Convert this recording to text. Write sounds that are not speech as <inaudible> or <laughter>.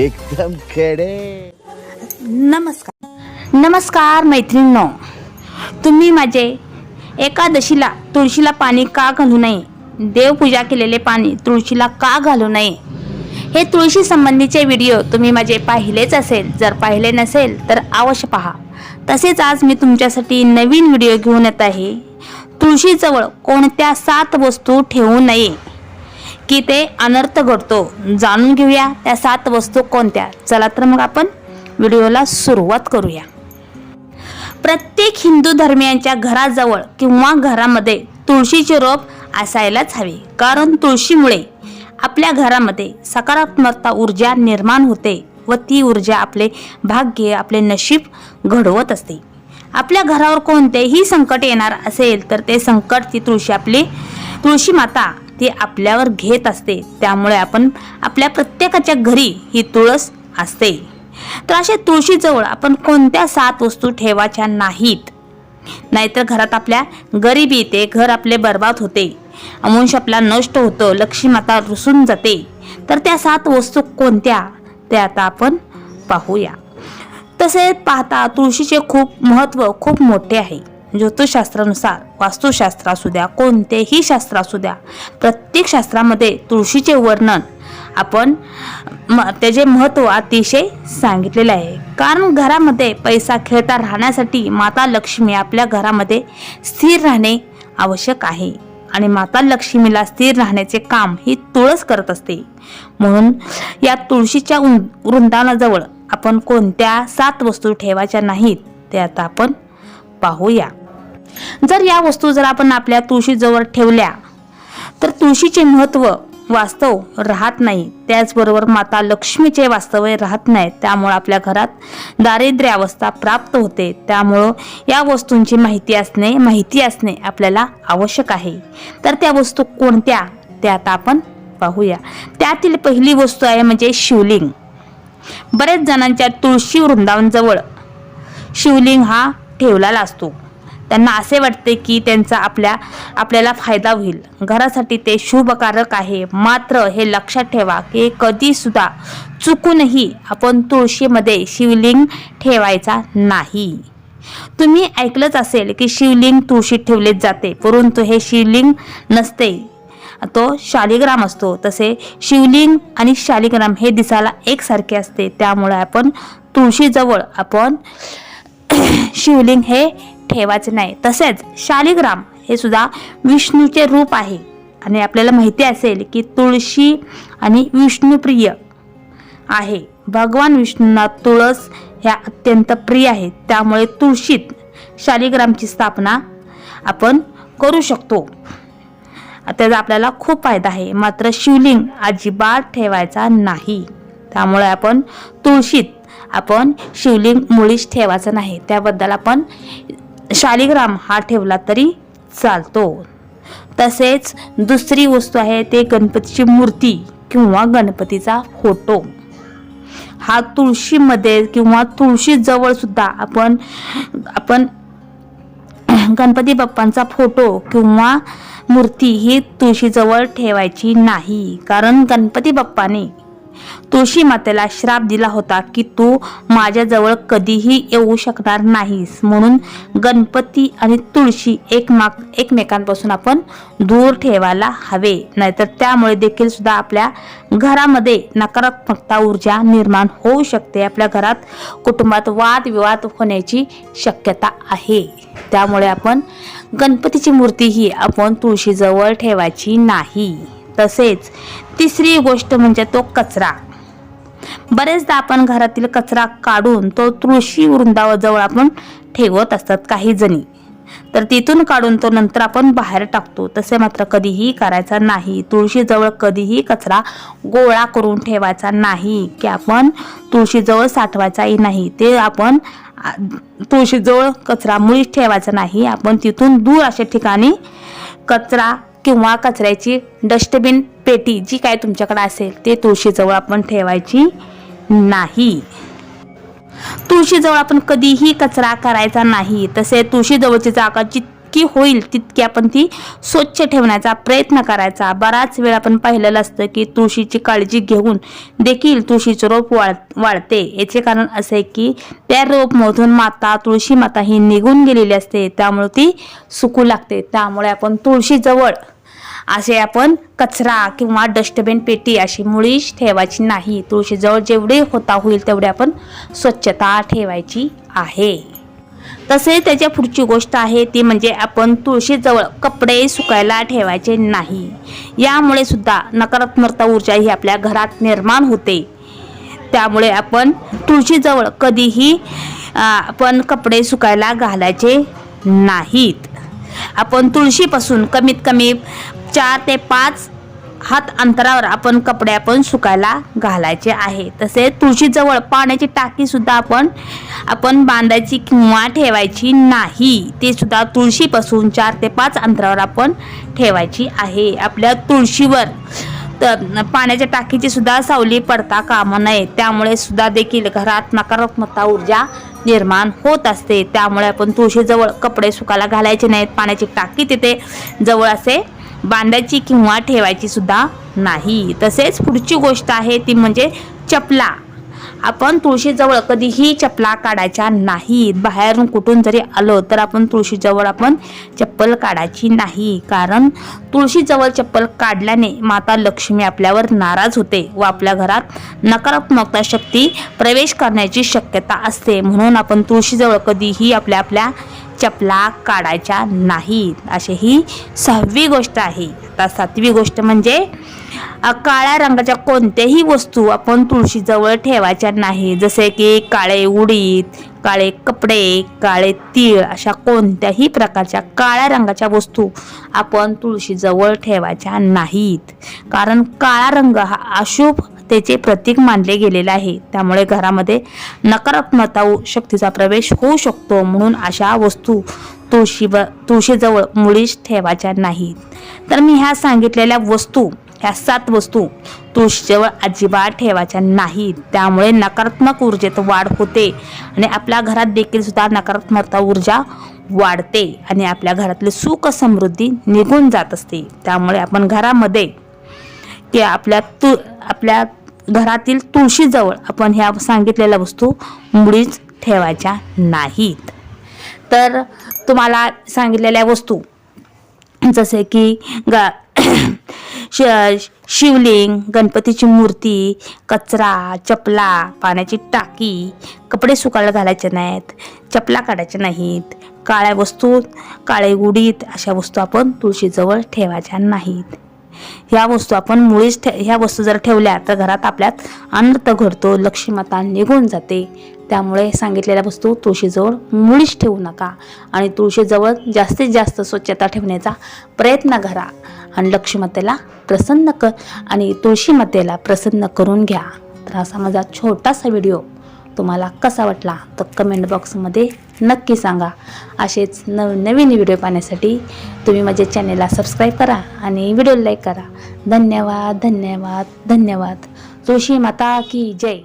एकदम खेडे. नमस्कार. नमस्कार मैत्रिणींनो. तुम्ही माझे एकादशीला तुळशीला पाणी का घालू नये? देवपूजा केलेले पाणी तुळशीला का घालू नये? हे तुळशी संबंधीचे व्हिडिओ तुम्ही माझे पाहिलेच असेल. जर पाहिले नसेल तर अवश्य पहा. तसेच आज मी तुमच्यासाठी नवीन व्हिडिओ घेऊन येत आहे. तुळशीजवळ कोणत्या सात वस्तू ठेवू नये? की ते अनर्थ घडतो. जाणून घेऊया त्या सात वस्तू कोणत्या? चला तर मग आपण व्हिडिओला सुरुवात करूया. प्रत्येक हिंदू धर्मियांच्या घराजवळ किंवा घरामध्ये तुळशीचे रोप असायलाच हवे. कारण तुळशीमुळे आपल्या घरामध्ये सकारात्मकता ऊर्जा निर्माण होते व ती ऊर्जा आपले भाग्य आपले नशीब घडवत असते. आपल्या घरावर कोणतेही संकट येणार असेल तर ते संकट ती तुळशी आपली तुळशी माता ती आपल्यावर घेत असते त्यामुळे आपण आपल्या प्रत्येकाच्या घरी ही तुळस असते. तर अशा तुळशीजवळ आपण कोणत्या सात वस्तू ठेवायच्या नाहीत? नाहीतर घरात आपल्या गरिबी येते घर आपले बर्बाद होते अंश आपला नष्ट होतो लक्ष्मी माता रुसून जाते. तर त्या सात वस्तू कोणत्या? ते आता आपण पाहूया. तसे पाहता तुळशीचे खूप महत्त्व खूप मोठे आहे. ज्योतिषशास्त्रानुसार वास्तुशास्त्र असू द्या कोणतेही शास्त्र असू द्या प्रत्येक शास्त्रामध्ये तुळशीचे वर्णन आपण म त्याचे महत्त्व अतिशय सांगितलेले आहे. कारण घरामध्ये पैसा खेळता राहण्यासाठी माता लक्ष्मी आपल्या घरामध्ये स्थिर राहणे आवश्यक आहे. आणि माता लक्ष्मीला स्थिर राहण्याचे काम ही तुळस करत असते. म्हणून या तुळशीच्या उं- वृंदावनाजवळ आपण कोणत्या सात वस्तू ठेवायच्या नाहीत ते आता आपण पाहूया. जर या वस्तू जर आपण आपल्या तुळशीजवळ ठेवल्या तर तुळशीचे महत्त्व वास्तव राहत नाही. त्याचबरोबर माता लक्ष्मीचे वास्तव्य राहत नाही. त्यामुळं आपल्या घरात दारिद्र्य अवस्था प्राप्त होते. त्यामुळं या वस्तूंची माहिती असणे माहिती असणे आपल्याला आवश्यक आहे. तर त्या वस्तू कोणत्या? त्या आता आपण पाहूया. त्यातील पहिली वस्तू आहे म्हणजे शिवलिंग. बरेच जणांच्या तुळशी वृंदावनजवळ शिवलिंग हा ठेवलेला असतो. त्यांना असे वाटते की त्यांचा आपल्या आपल्याला फायदा होईल. घरासाठी ते शुभकारक आहे. मात्र हे लक्षात ठेवा की कधीसुद्धा चुकूनही आपण तुळशीमध्ये शिवलिंग ठेवायचा नाही. तुम्ही ऐकलंच असेल की शिवलिंग तुळशीत ठेवलेच जाते परंतु हे शिवलिंग नसते. तो शालिग्राम असतो. तसे शिवलिंग आणि शालिग्राम हे दिसायला एकसारखे असते. त्यामुळे आपण तुळशीजवळ आपण <clears throat> शिवलिंग हे ठेवायचे नाही. तसेच शालिग्राम हे सुद्धा विष्णूचे रूप आहे. आणि आपल्याला माहिती असेल की तुळशी आणि विष्णुप्रिय आहे. भगवान विष्णूंना तुळस ह्या अत्यंत प्रिय आहेत त्यामुळे तुळशीत शालिग्रामची स्थापना आपण करू शकतो. त्याचा आपल्याला खूप फायदा आहे. मात्र शिवलिंग अजिबात ठेवायचा नाही. त्यामुळे आपण तुळशीत आपण शिवलिंग मुळीच ठेवायचं नाही. त्याबद्दल आपण शालिग्राम हा ठेवला तरी चालतो. तसेच दुसरी वस्तू आहे ते गणपतीची मूर्ती किंवा गणपतीचा फोटो. हा तुळशीमध्ये किंवा तुळशीजवळ सुद्धा आपण आपण गणपती बाप्पांचा फोटो किंवा मूर्ती ही तुळशीजवळ ठेवायची नाही. कारण गणपती बाप्पाने तुळशी मातेला श्राप दिला होता की तू माझ्याजवळ कधीही येऊ शकणार नाहीस. म्हणून गणपती आणि तुळशी एकमाग एकमेकांपासून आपण दूर ठेवायला हवे. नाहीतर त्यामुळे देखील सुद्धा आपल्या घरामध्ये नकारात्मकता ऊर्जा निर्माण होऊ शकते. आपल्या घरात कुटुंबात वादविवाद होण्याची शक्यता आहे. त्यामुळे आपण गणपतीची मूर्ती ही आपण तुळशीजवळ ठेवायची नाही. तसेच तिसरी गोष्ट म्हणजे तो कचरा. बरेचदा आपण घरातील कचरा काढून तो तुळशी वृंदावजवळ आपण ठेवत असतात काही जणी. तर तिथून काढून तो नंतर आपण बाहेर टाकतो. तसे मात्र कधीही करायचा नाही. तुळशीजवळ कधीही कचरा गोळा करून ठेवायचा नाही. की आपण तुळशीजवळ साठवायचाही नाही. ते आपण तुळशीजवळ कचरा मुळीच ठेवायचा नाही. आपण तिथून दूर अशा ठिकाणी कचरा किंवा कचऱ्याची डस्टबिन पेटी जी काय तुमच्याकडे असेल ते तुळशीजवळ आपण ठेवायची नाही. तुळशीजवळ आपण कधीही कचरा करायचा नाही. तसे तुळशीजवळची जागा जितकी होईल तितकी आपण ती स्वच्छ ठेवण्याचा प्रयत्न करायचा. बराच वेळ आपण पाहिलेलं असतं की तुळशीची काळजी घेऊन देखील तुळशीचं रोप वाढ वाढते याचे कारण असे की त्या रोपमधून माता तुळशी माता ही निघून गेलेली असते. त्यामुळे ती सुकू लागते. त्यामुळे आपण तुळशीजवळ असे आपण कचरा किंवा डस्टबिन पेटी अशी मुळीच ठेवायची नाही. तुळशीजवळ जेवढे होता होईल तेवढे आपण स्वच्छता ठेवायची आहे. तसेच त्याच्या पुढची गोष्ट आहे ती म्हणजे आपण तुळशीजवळ कपडे सुकायला ठेवायचे नाही. यामुळे सुद्धा नकारात्मकता ऊर्जा ही आपल्या घरात निर्माण होते. त्यामुळे आपण तुळशीजवळ कधीही आपण कपडे सुकायला घालायचे नाहीत. आपण तुळशीपासून कमीत कमी चार ते पाच हात अंतरावर आपण कपडे आपण सुकायला घालायचे आहे. तसेच तुळशीजवळ पाण्याची टाकीसुद्धा आपण आपण बांधायची किंवा ठेवायची नाही. ते सुद्धा तुळशीपासून चार ते पाच अंतरावर आपण ठेवायची आहे. आपल्या तुळशीवर तर पाण्याच्या टाकीची सुद्धा सावली पडता कामा नये. त्यामुळे सुद्धा देखील घरात नकारात्मकता ऊर्जा निर्माण होत असते. त्यामुळे आपण तुळशीजवळ कपडे सुकायला घालायचे नाहीत. पाण्याची टाकी तिथे जवळ असे बांधायची किंवा ठेवायची सुद्धा नाही. तसेच पुढची गोष्ट आहे ती म्हणजे चपला. आपण तुळशीजवळ कधीही चपला काढायच्या नाहीत. बाहेरून कुठून जरी आलो तर आपण तुळशीजवळ आपण चप्पल काढायची नाही. कारण तुळशीजवळ चप्पल काढल्याने माता लक्ष्मी आपल्यावर नाराज होते व आपल्या घरात नकारात्मकता शक्ती प्रवेश करण्याची शक्यता असते. म्हणून आपण तुळशीजवळ कधीही आपल्या आपल्या चपला काढायच्या नाहीत. अशी ही सहावी गोष्ट आहे. आता सातवी गोष्ट म्हणजे काळ्या रंगाच्या कोणत्याही वस्तू आपण तुळशीजवळ ठेवायच्या नाही जसे की काळे उडीद काळे कपडे काळे तीळ अशा कोणत्याही प्रकारच्या काळ्या रंगाच्या वस्तू आपण तुळशीजवळ ठेवायच्या नाहीत. कारण काळा रंग हा अशुभ त्याचे प्रतीक मानले गेलेले आहे. त्यामुळे घरामध्ये नकारात्मकता शक्तीचा प्रवेश होऊ शकतो म्हणून अशा वस्तू तुळशी तुळशीजवळ मुळीच ठेवायच्या नाहीत. तर मी ह्या सांगितलेल्या वस्तू ह्या सात वस्तू तुळशीजवळ अजिबात ठेवायच्या नाहीत. त्यामुळे नकारात्मक ऊर्जेत वाढ होते आणि आपल्या घरात देखील सुद्धा नकारात्मकता ऊर्जा वाढते आणि आपल्या घरातली सुख समृद्धी निघून जात असते. त्यामुळे आपण घरामध्ये की आपल्या तु आपल्या घरातील तुळशीजवळ आपण ह्या सांगितलेल्या वस्तू मुळीच ठेवायच्या नाहीत. तर तुम्हाला सांगितलेल्या वस्तू जसे की ग <clears throat> श शिवलिंग गणपतीची मूर्ती कचरा चपला पाण्याची टाकी कपडे सुकायला घालायचे नाहीत चपला काढायच्या नाहीत काळ्या वस्तू काळे उडीद अशा वस्तू आपण तुळशीजवळ ठेवायच्या नाहीत. ह्या वस्तू आपण मुळीच ठे ह्या वस्तू जर ठेवल्या तर घरात आपल्यात अनर्थ घडतो लक्ष्मीमाता निघून जाते. त्यामुळे सांगितलेल्या वस्तू तुळशीजवळ मुळीच ठेवू नका आणि तुळशीजवळ जास्तीत जास्त स्वच्छता ठेवण्याचा प्रयत्न करा आणि लक्ष्मीमातेला प्रसन्न कर आणि तुळशीमातेला प्रसन्न करून घ्या. तर असा माझा छोटासा व्हिडिओ तुम्हाला कसा वाटला तर कमेंट बॉक्समध्ये नक्की सांगा. असेच नवीन नवीन व्हिडिओ पाहण्यासाठी तुम्ही माझ्या चॅनेलला सबस्क्राईब करा आणि व्हिडिओ लाईक करा. धन्यवाद धन्यवाद धन्यवाद. तुळशी माता की जय.